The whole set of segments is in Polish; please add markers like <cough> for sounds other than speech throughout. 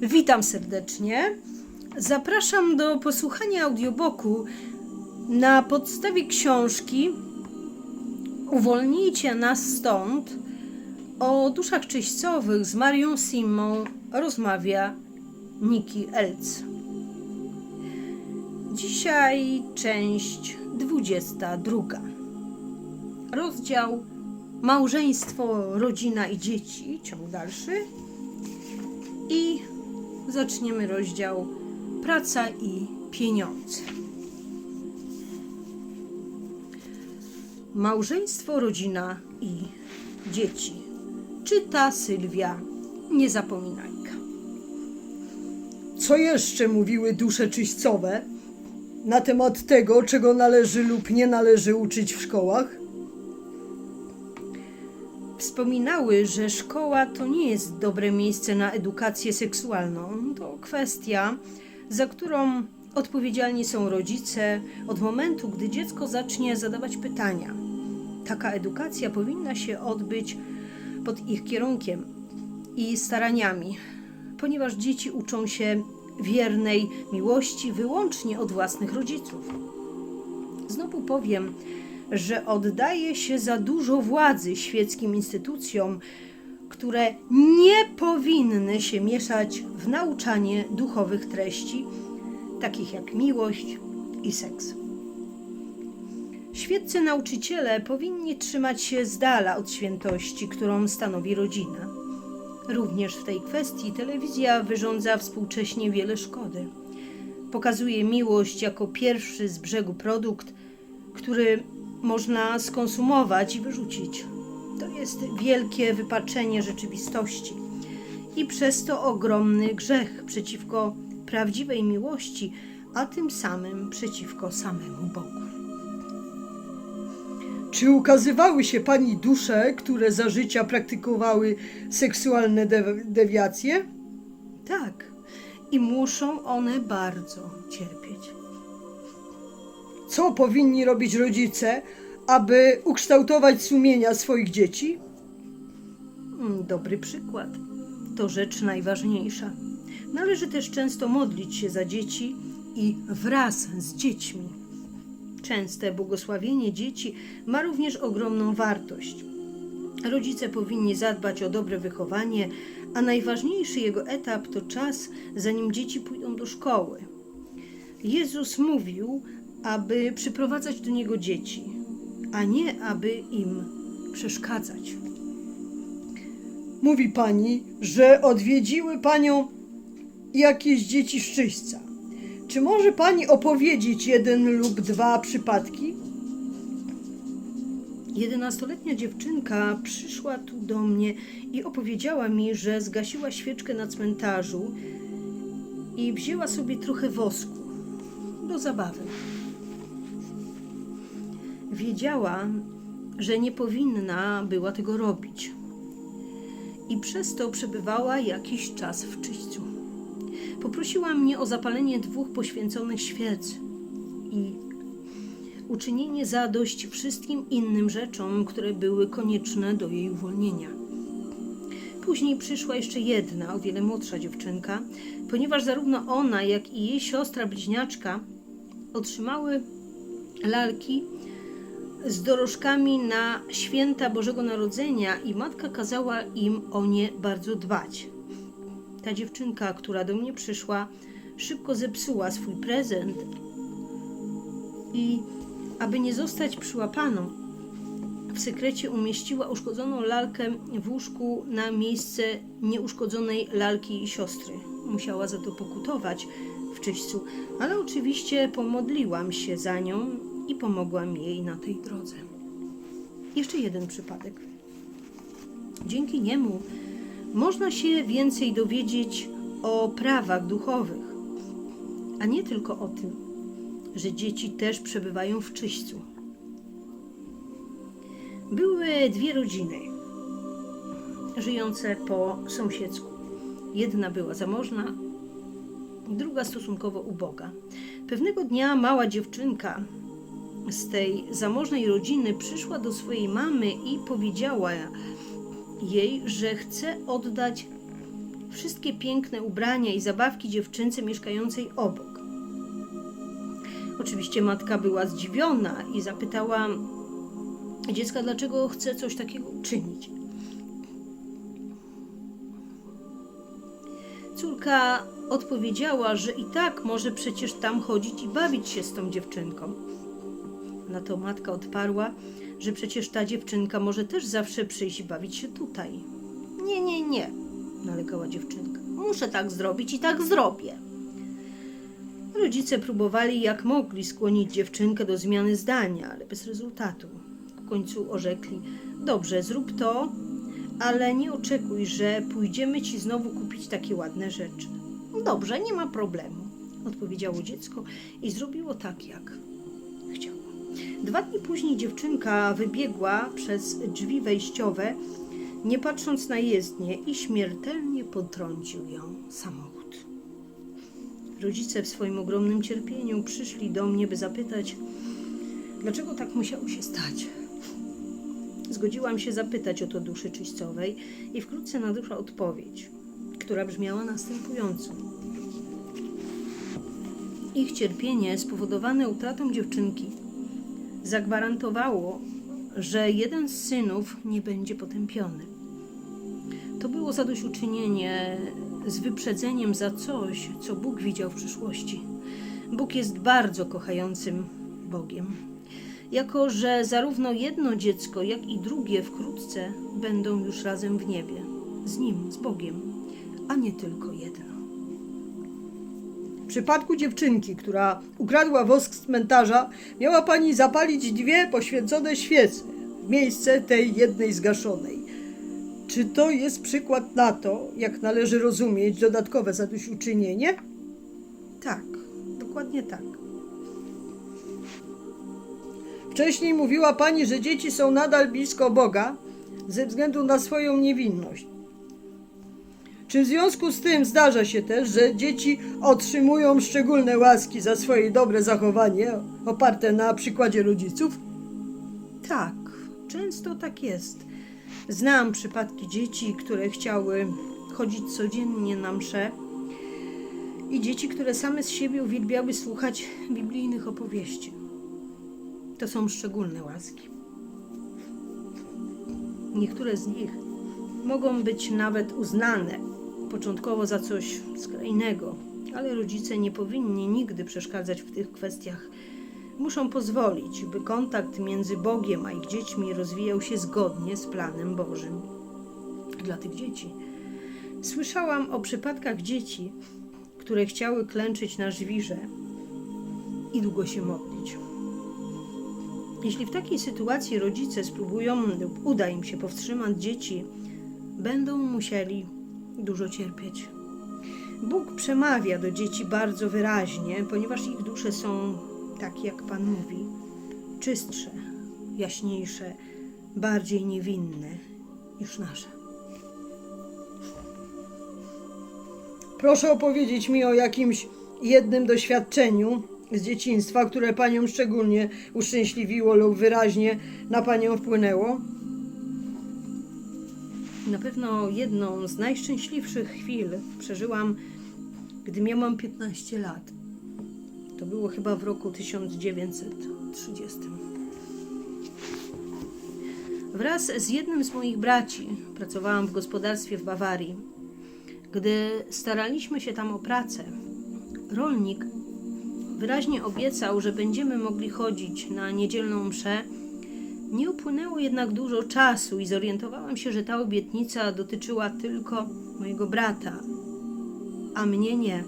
Witam serdecznie. Zapraszam do posłuchania audiobooku na podstawie książki Uwolnijcie nas stąd o duszach czyścowych z Marią Simą rozmawia Niki Elc. Dzisiaj część 22. Rozdział Małżeństwo, rodzina i dzieci, ciąg dalszy. I zaczniemy rozdział Praca i pieniądze. Małżeństwo, rodzina i dzieci. Czyta Sylwia Niezapominajka. Co jeszcze mówiły dusze czyścowe na temat tego, czego należy lub nie należy uczyć w szkołach? Wspominały, że szkoła to nie jest dobre miejsce na edukację seksualną. To kwestia, za którą odpowiedzialni są rodzice od momentu, gdy dziecko zacznie zadawać pytania. Taka edukacja powinna się odbyć pod ich kierunkiem i staraniami, ponieważ dzieci uczą się wiernej miłości wyłącznie od własnych rodziców. Znowu powiem, że oddaje się za dużo władzy świeckim instytucjom, które nie powinny się mieszać w nauczanie duchowych treści, takich jak miłość i seks. Świeccy nauczyciele powinni trzymać się z dala od świętości, którą stanowi rodzina. Również w tej kwestii telewizja wyrządza współcześnie wiele szkody. Pokazuje miłość jako pierwszy z brzegu produkt, który można skonsumować i wyrzucić. To jest wielkie wypaczenie rzeczywistości i przez to ogromny grzech przeciwko prawdziwej miłości, a tym samym przeciwko samemu Bogu. Czy ukazywały się pani dusze, które za życia praktykowały seksualne de- dewiacje? Tak, i muszą one bardzo cierpieć. Co powinni robić rodzice, aby ukształtować sumienia swoich dzieci? Mm, Dobry przykład. To rzecz najważniejsza. Należy też często modlić się za dzieci i wraz z dziećmi. Częste błogosławienie dzieci ma również ogromną wartość. Rodzice powinni zadbać o dobre wychowanie, a najważniejszy jego etap to czas, zanim dzieci pójdą do szkoły. Jezus mówił, aby przyprowadzać do niego dzieci, a nie aby im przeszkadzać. Mówi pani, że odwiedziły panią jakieś dzieci z czyśca. Czy może pani opowiedzieć jeden lub dwa przypadki? Jedenastoletnia dziewczynka przyszła tu do mnie i opowiedziała mi, że zgasiła świeczkę na cmentarzu i wzięła sobie trochę wosku do zabawy. Wiedziała, że nie powinna była tego robić i przez to przebywała jakiś czas w czyśćcu. Poprosiła mnie o zapalenie dwóch poświęconych świec i uczynienie zadość wszystkim innym rzeczom, które były konieczne do jej uwolnienia. Później przyszła jeszcze jedna, o wiele młodsza dziewczynka, ponieważ zarówno ona, jak i jej siostra bliźniaczka otrzymały lalki z dorożkami na święta Bożego Narodzenia i matka kazała im o nie bardzo dbać. Ta dziewczynka, która do mnie przyszła, szybko zepsuła swój prezent i aby nie zostać przyłapaną, w sekrecie umieściła uszkodzoną lalkę w łóżku na miejsce nieuszkodzonej lalki i siostry. Musiała za to pokutować w czyśćcu, ale oczywiście pomodliłam się za nią i pomogłam jej na tej drodze. Jeszcze jeden przypadek. Dzięki niemu można się więcej dowiedzieć o prawach duchowych, a nie tylko o tym, że dzieci też przebywają w czyśćcu. Były dwie rodziny żyjące po sąsiedzku. Jedna była zamożna, druga stosunkowo uboga. Pewnego dnia mała dziewczynka z tej zamożnej rodziny przyszła do swojej mamy i powiedziała jej, że chce oddać wszystkie piękne ubrania i zabawki dziewczynce mieszkającej obok. Oczywiście matka była zdziwiona i zapytała dziecka, dlaczego chce coś takiego uczynić. Córka odpowiedziała, że i tak może przecież tam chodzić i bawić się z tą dziewczynką. Na to matka odparła, że przecież ta dziewczynka może też zawsze przyjść i bawić się tutaj. Nie, nie, nie, nalegała dziewczynka. Muszę tak zrobić i tak zrobię. Rodzice próbowali jak mogli skłonić dziewczynkę do zmiany zdania, ale bez rezultatu. W końcu orzekli: Dobrze, zrób to, ale nie oczekuj, że pójdziemy ci znowu kupić takie ładne rzeczy. Dobrze, nie ma problemu, odpowiedziało dziecko i zrobiło tak, jak. Dwa dni później dziewczynka wybiegła przez drzwi wejściowe, nie patrząc na jezdnię i śmiertelnie potrącił ją samochód. Rodzice w swoim ogromnym cierpieniu przyszli do mnie, by zapytać, dlaczego tak musiało się stać. Zgodziłam się zapytać o to duszy czyścowej i wkrótce nadeszła odpowiedź, która brzmiała następująco. Ich cierpienie spowodowane utratą dziewczynki zagwarantowało, że jeden z synów nie będzie potępiony. To było zadośćuczynienie z wyprzedzeniem za coś, co Bóg widział w przyszłości. Bóg jest bardzo kochającym Bogiem. Jako, że zarówno jedno dziecko, jak i drugie wkrótce będą już razem w niebie, z Nim, z Bogiem, a nie tylko jedno. Przypadku dziewczynki, która ukradła wosk z cmentarza, miała pani zapalić dwie poświęcone świece w miejsce tej jednej zgaszonej. Czy to jest przykład na to, jak należy rozumieć dodatkowe zadośćuczynienie? Tak, dokładnie tak. Wcześniej mówiła pani, że dzieci są nadal blisko Boga ze względu na swoją niewinność. Czy w związku z tym zdarza się też, że dzieci otrzymują szczególne łaski za swoje dobre zachowanie oparte na przykładzie rodziców? Tak, często tak jest. Znam przypadki dzieci, które chciały chodzić codziennie na msze i dzieci, które same z siebie uwielbiały słuchać biblijnych opowieści. To są szczególne łaski. Niektóre z nich mogą być nawet uznane początkowo za coś skrajnego, ale rodzice nie powinni nigdy przeszkadzać w tych kwestiach. Muszą pozwolić, by kontakt między Bogiem a ich dziećmi rozwijał się zgodnie z planem Bożym dla tych dzieci. Słyszałam o przypadkach dzieci, które chciały klęczyć na żwirze i długo się modlić. Jeśli w takiej sytuacji rodzice spróbują lub uda im się powstrzymać dzieci, będą musieli dużo cierpieć. Bóg przemawia do dzieci bardzo wyraźnie, ponieważ ich dusze są, tak jak Pan mówi, czystsze, jaśniejsze, bardziej niewinne niż nasze. Proszę opowiedzieć mi o jakimś jednym doświadczeniu z dzieciństwa, które panią szczególnie uszczęśliwiło lub wyraźnie na panią wpłynęło. Na pewno jedną z najszczęśliwszych chwil przeżyłam, gdy miałam 15 lat. To było chyba w roku 1930. Wraz z jednym z moich braci pracowałam w gospodarstwie w Bawarii. Gdy staraliśmy się tam o pracę, rolnik wyraźnie obiecał, że będziemy mogli chodzić na niedzielną mszę. Nie upłynęło jednak dużo czasu i zorientowałam się, że ta obietnica dotyczyła tylko mojego brata, a mnie nie.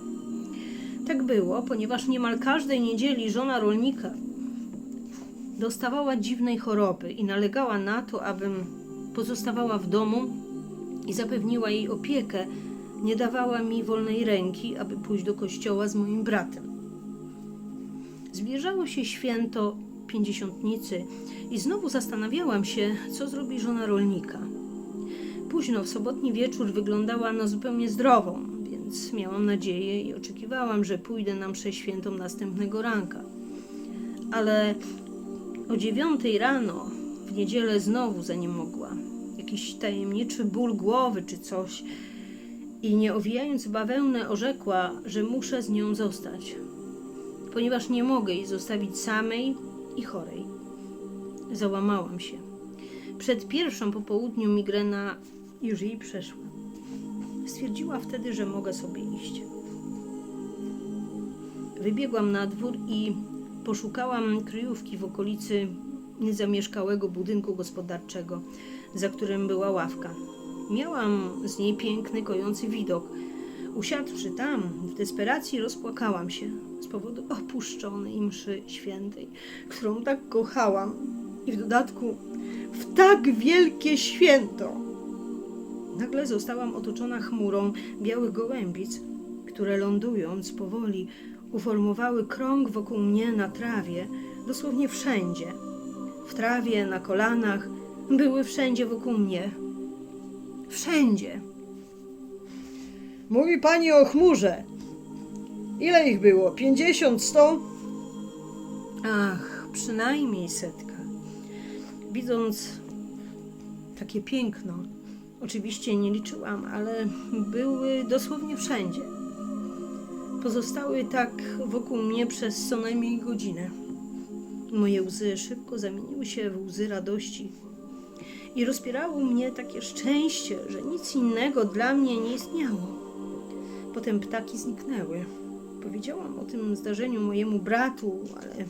Tak było, ponieważ niemal każdej niedzieli żona rolnika dostawała dziwnej choroby i nalegała na to, abym pozostawała w domu i zapewniła jej opiekę. Nie dawała mi wolnej ręki, aby pójść do kościoła z moim bratem. Zbliżało się święto pięćdziesiątnicy i znowu zastanawiałam się, co zrobi żona rolnika. Późno w sobotni wieczór wyglądała na zupełnie zdrową, więc miałam nadzieję i oczekiwałam, że pójdę na mszę świętą następnego ranka. Ale o dziewiątej rano w niedzielę znowu za nie mogła. Jakiś tajemniczy ból głowy czy coś. i nie owijając bawełnę orzekła, że muszę z nią zostać, ponieważ nie mogę jej zostawić samej i chorej. Załamałam się. Przed pierwszą po południu migrena już jej przeszła. Stwierdziła wtedy, że mogę sobie iść. Wybiegłam na dwór i poszukałam kryjówki w okolicy niezamieszkałego budynku gospodarczego, za którym była ławka. Miałam z niej piękny, kojący widok. Usiadłszy tam, w desperacji rozpłakałam się z powodu opuszczonej mszy świętej, którą tak kochałam i w dodatku w tak wielkie święto. Nagle zostałam otoczona chmurą białych gołębic, które lądując powoli uformowały krąg wokół mnie na trawie, dosłownie wszędzie. W trawie, na kolanach, były wszędzie wokół mnie. Wszędzie. Mówi pani o chmurze. Ile ich było? 50, 100? Ach, przynajmniej setka. Widząc takie piękno, oczywiście nie liczyłam, ale były dosłownie wszędzie. Pozostały tak wokół mnie przez co najmniej godzinę. Moje łzy szybko zamieniły się w łzy radości i rozpierało mnie takie szczęście, że nic innego dla mnie nie istniało. Potem ptaki zniknęły. Powiedziałam o tym zdarzeniu mojemu bratu, ale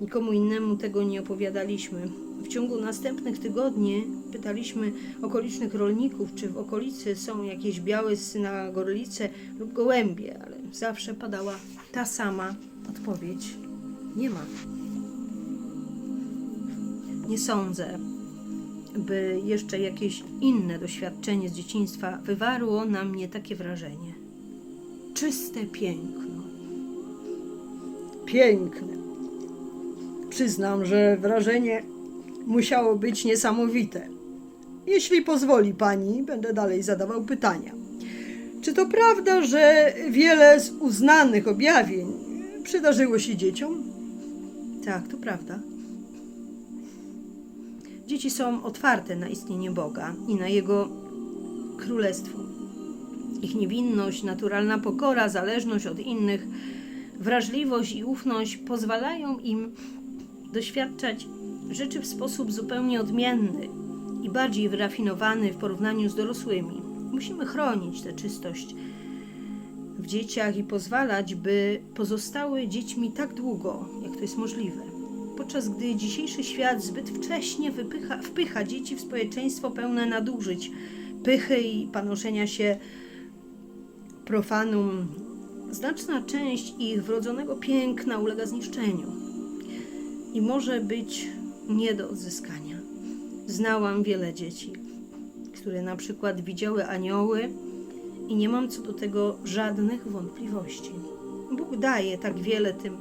nikomu innemu tego nie opowiadaliśmy. W ciągu następnych tygodni pytaliśmy okolicznych rolników, czy w okolicy są jakieś białe synagorlice lub gołębie, ale zawsze padała ta sama odpowiedź. Nie ma. Nie sądzę, by jeszcze jakieś inne doświadczenie z dzieciństwa wywarło na mnie takie wrażenie. Czyste piękno. Piękne. Przyznam, że wrażenie musiało być niesamowite. Jeśli pozwoli pani, będę dalej zadawał pytania. Czy to prawda, że wiele z uznanych objawień przydarzyło się dzieciom? Tak, to prawda. Dzieci są otwarte na istnienie Boga i na Jego królestwo. Ich niewinność, naturalna pokora, zależność od innych, wrażliwość i ufność pozwalają im doświadczać rzeczy w sposób zupełnie odmienny i bardziej wyrafinowany w porównaniu z dorosłymi. Musimy chronić tę czystość w dzieciach i pozwalać, by pozostały dziećmi tak długo, jak to jest możliwe. Podczas gdy dzisiejszy świat zbyt wcześnie wypycha, wpycha dzieci w społeczeństwo pełne nadużyć, pychy i panoszenia się profanum, znaczna część ich wrodzonego piękna ulega zniszczeniu i może być nie do odzyskania. Znałam wiele dzieci, które na przykład widziały anioły i nie mam co do tego żadnych wątpliwości. Bóg daje tak wiele tym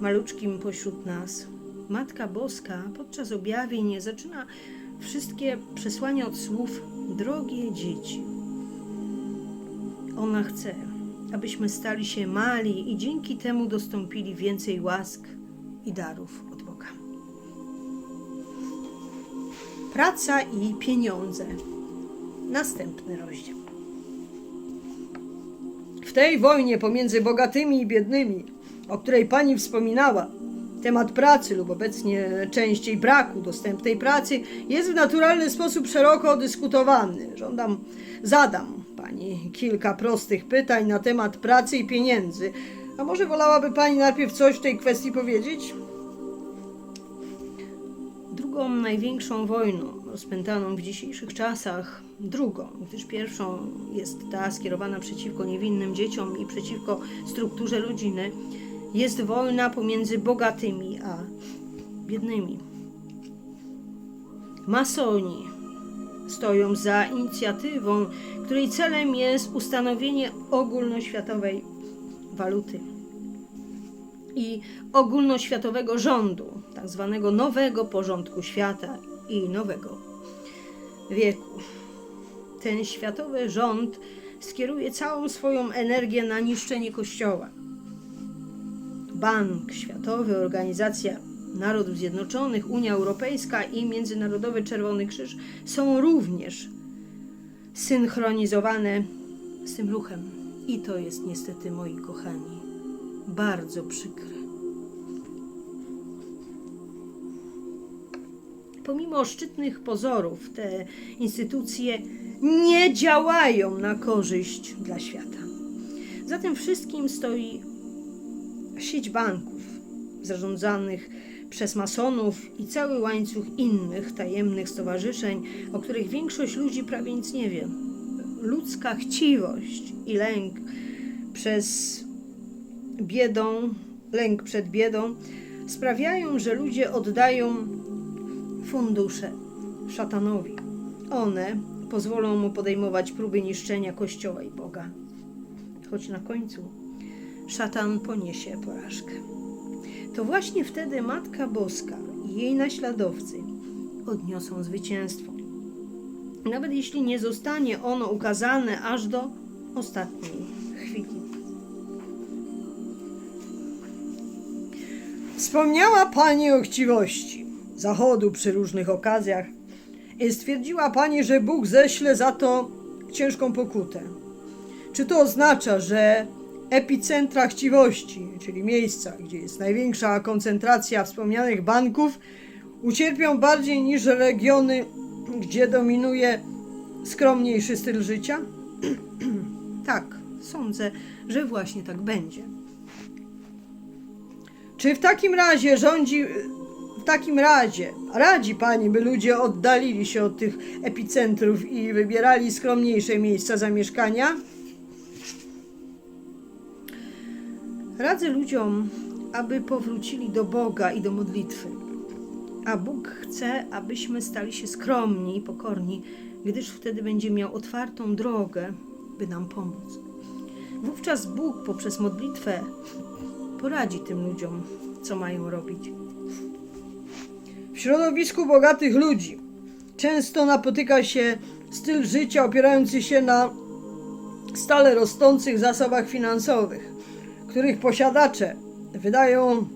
maluczkim pośród nas. Matka Boska podczas objawień zaczyna wszystkie przesłania od słów drogie dzieci. Ona chce, abyśmy stali się mali i dzięki temu dostąpili więcej łask i darów od Boga. Praca i pieniądze. Następny rozdział. W tej wojnie pomiędzy bogatymi i biednymi, o której pani wspominała, temat pracy lub obecnie częściej braku dostępnej pracy jest w naturalny sposób szeroko dyskutowany. Żądam, zadam pani kilka prostych pytań na temat pracy i pieniędzy. A może wolałaby pani najpierw coś w tej kwestii powiedzieć? Drugą największą wojną rozpętaną w dzisiejszych czasach, drugą, gdyż pierwszą jest ta skierowana przeciwko niewinnym dzieciom i przeciwko strukturze rodziny, jest wojna pomiędzy bogatymi a biednymi. Masoni stoją za inicjatywą, której celem jest ustanowienie ogólnoświatowej waluty i ogólnoświatowego rządu, tak zwanego nowego porządku świata i nowego wieku. Ten światowy rząd skieruje całą swoją energię na niszczenie Kościoła. Bank Światowy, Organizacja Narodów Zjednoczonych, Unia Europejska i Międzynarodowy Czerwony Krzyż są również synchronizowane z tym ruchem. I to jest niestety, moi kochani, bardzo przykre. Pomimo szczytnych pozorów, te instytucje nie działają na korzyść dla świata. Za tym wszystkim stoi sieć banków zarządzanych przez masonów i cały łańcuch innych tajemnych stowarzyszeń, o których większość ludzi prawie nic nie wie. Ludzka chciwość i lęk przez biedą, lęk przed biedą sprawiają, że ludzie oddają fundusze szatanowi. One pozwolą mu podejmować próby niszczenia Kościoła i Boga. Choć na końcu szatan poniesie porażkę. To właśnie wtedy Matka Boska i jej naśladowcy odniosą zwycięstwo. Nawet jeśli nie zostanie ono ukazane aż do ostatniej chwili. Wspomniała Pani o chciwości Zachodu przy różnych okazjach i stwierdziła Pani, że Bóg ześle za to ciężką pokutę. Czy to oznacza, że epicentra chciwości, czyli miejsca, gdzie jest największa koncentracja wspomnianych banków, ucierpią bardziej niż regiony, gdzie dominuje skromniejszy styl życia? <clears throat> Tak, sądzę, że właśnie tak będzie. Czy w takim razie rządzi, w takim razie radzi Pani, by ludzie oddalili się od tych epicentrów i wybierali skromniejsze miejsca zamieszkania? Radzę ludziom, aby powrócili do Boga i do modlitwy. A Bóg chce, abyśmy stali się skromni i pokorni, gdyż wtedy będzie miał otwartą drogę, by nam pomóc. Wówczas Bóg poprzez modlitwę poradzi tym ludziom, co mają robić. W środowisku bogatych ludzi często napotyka się styl życia opierający się na stale rosnących zasobach finansowych, których posiadacze wydają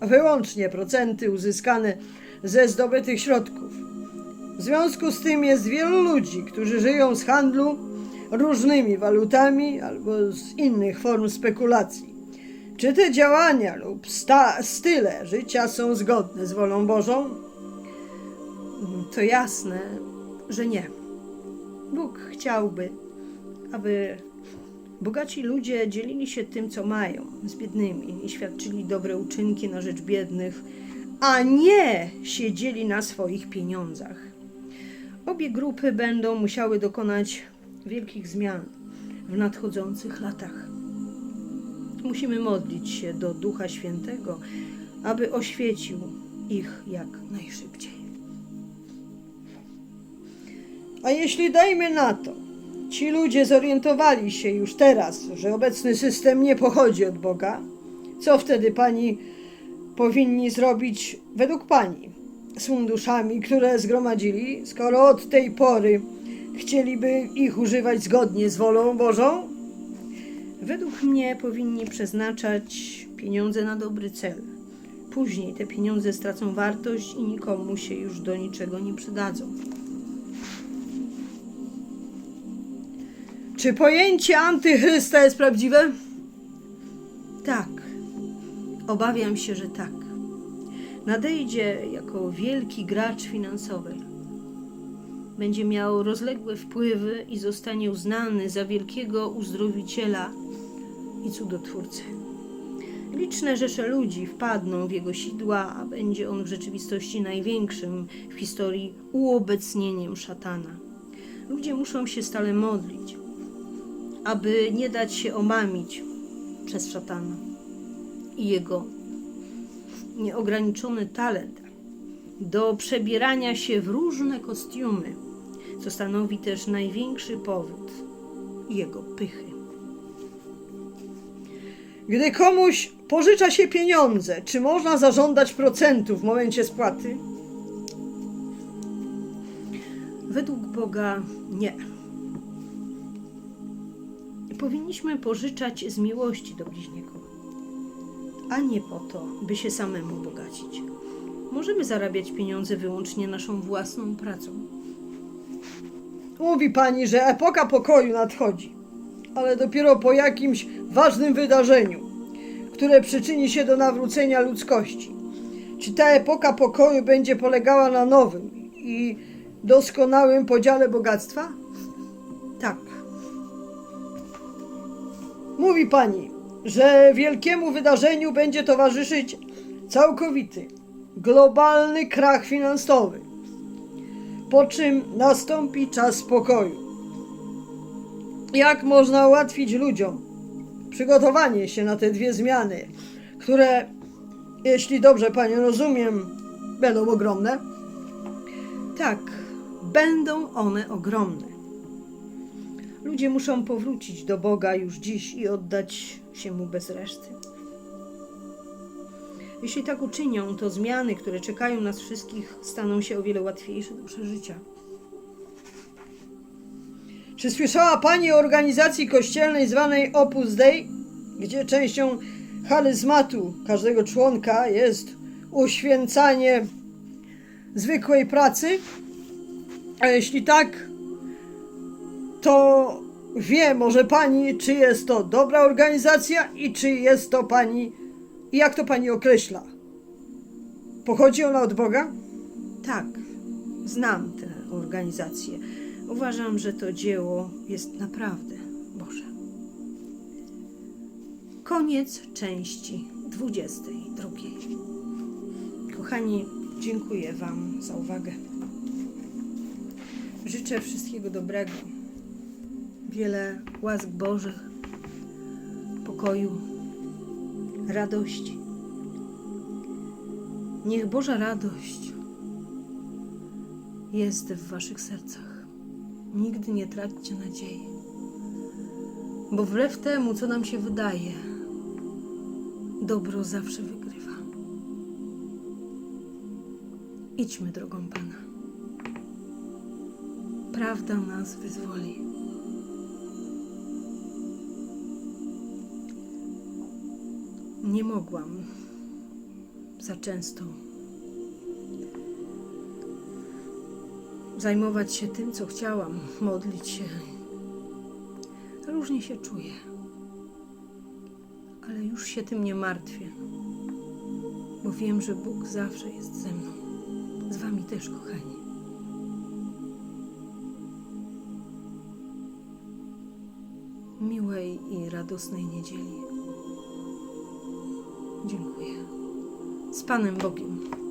wyłącznie procenty uzyskane ze zdobytych środków. W związku z tym jest wielu ludzi, którzy żyją z handlu różnymi walutami albo z innych form spekulacji. Czy te działania lub style życia są zgodne z wolą Bożą? To jasne, że nie. Bóg chciałby, aby bogaci ludzie dzielili się tym, co mają, z biednymi i świadczyli dobre uczynki na rzecz biednych, a nie siedzieli na swoich pieniądzach. Obie grupy będą musiały dokonać wielkich zmian w nadchodzących latach. Musimy modlić się do Ducha Świętego, aby oświecił ich jak najszybciej. A jeśli dajmy na to, ci ludzie zorientowali się już teraz, że obecny system nie pochodzi od Boga, co wtedy pani powinni zrobić według pani z funduszami, które zgromadzili, skoro od tej pory chcieliby ich używać zgodnie z wolą Bożą? Według mnie powinni przeznaczać pieniądze na dobry cel. Później te pieniądze stracą wartość i nikomu się już do niczego nie przydadzą. Czy pojęcie antychrysta jest prawdziwe? Tak, obawiam się, że tak. Nadejdzie jako wielki gracz finansowy. Będzie miał rozległe wpływy i zostanie uznany za wielkiego uzdrowiciela i cudotwórcę. Liczne rzesze ludzi wpadną w jego sidła, a będzie on w rzeczywistości największym w historii uobecnieniem szatana. Ludzie muszą się stale modlić, aby nie dać się omamić przez szatana i jego nieograniczony talent do przebierania się w różne kostiumy, co stanowi też największy powód jego pychy. Gdy komuś pożycza się pieniądze, czy można zażądać procentu w momencie spłaty? Według Boga nie. Powinniśmy pożyczać z miłości do bliźniego, a nie po to, by się samemu bogacić. Możemy zarabiać pieniądze wyłącznie naszą własną pracą. Mówi pani, że epoka pokoju nadchodzi. ale dopiero po jakimś ważnym wydarzeniu, które przyczyni się do nawrócenia ludzkości. Czy ta epoka pokoju będzie polegała na nowym i doskonałym podziale bogactwa? Mówi pani, że wielkiemu wydarzeniu będzie towarzyszyć całkowity, globalny krach finansowy, po czym nastąpi czas spokoju. Jak można ułatwić ludziom przygotowanie się na te dwie zmiany, które, jeśli dobrze panią rozumiem, będą ogromne? tak, będą one ogromne. Ludzie muszą powrócić do Boga już dziś i oddać się Mu bez reszty. Jeśli tak uczynią, to zmiany, które czekają nas wszystkich, staną się o wiele łatwiejsze do przeżycia. Czy słyszała Pani o organizacji kościelnej zwanej Opus Dei, gdzie częścią charyzmatu każdego członka jest uświęcanie zwykłej pracy? A jeśli tak, to wie może Pani, czy jest to dobra organizacja i czy jest to Pani, jak to Pani określa? Pochodzi ona od Boga? Tak, znam tę organizację. Uważam, że to dzieło jest naprawdę Boże. Koniec części 22. Kochani, dziękuję Wam za uwagę. Życzę wszystkiego dobrego, wiele łask Bożych, pokoju, radości. Niech Boża radość jest w Waszych sercach. Nigdy nie traćcie nadziei, bo wbrew temu, co nam się wydaje, dobro zawsze wygrywa. Idźmy drogą Pana. Prawda nas wyzwoli. Nie mogłam za często zajmować się tym, co chciałam, modlić się. Różnie się czuję, ale już się tym nie martwię, bo wiem, że Bóg zawsze jest ze mną, z Wami też, kochani. Miłej i radosnej niedzieli. Panem Bogiem.